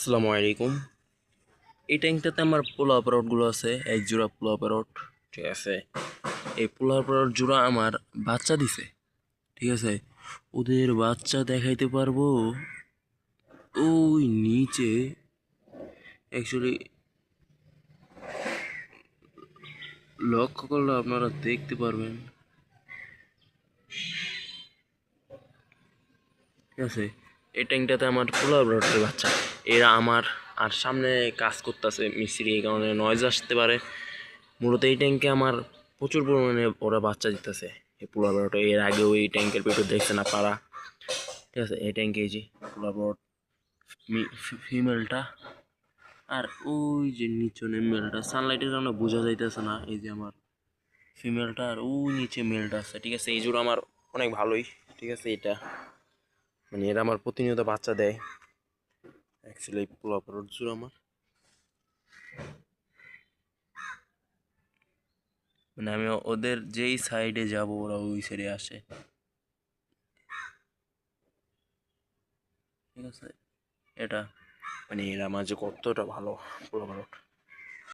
আসসালামু আলাইকুম। এই ট্যাঙ্কটাতে আমার পোলা প্যারটগুলো আছে, এক জোড়া পোলা প্যারট ঠিক আছে? এই পোলা প্যারট জোড়া আমার বাচ্চা দিছে, ঠিক আছে? ওদের বাচ্চা দেখাইতে পারব? ওই নিচে অ্যাকচুয়ালি লক্ষ্য করলে আপনারা দেখতে পারবেন। ঠিক আছে? এই ট্যাঙ্কটাতে আমার পোলার ব্রডের বাচ্চা। এরা আমার আর সামনে কাজ করতেছে, মিস্ত্রি এই কারণে নয়েজ আসতে পারে। মূলত এই ট্যাঙ্কে আমার প্রচুর পরিমাণে ওরা বাচ্চা দিতেছে, এই পোলার ব্রড এর আগে ওই ট্যাঙ্কের পেটে দেখছে না আপনারা? ঠিক আছে, এই ট্যাঙ্কে এই যে পোলার ব্রড ফিমেলটা আর ওই যে নিচনে মেলটা সানলাইটের কারণে বোঝা যাইতেছে না, এই যে আমার ফিমেলটা আর ওই নিচে মেলটা আছে। ঠিক আছে, এই জোড়া আমার অনেক ভালোই। ঠিক আছে, এটা। মানে এরা আমার প্রতিনিয়ত বাচ্চা দেয়। অ্যাকচুয়ালি পোলা পরোট জোড়া আমার মানে আমি ওদের যেই সাইডে যাব ওরা ওই সাইডে আসে। ঠিক আছে? এটা। মানে এরা মাঝে কতটা ভালো পোলা পরোট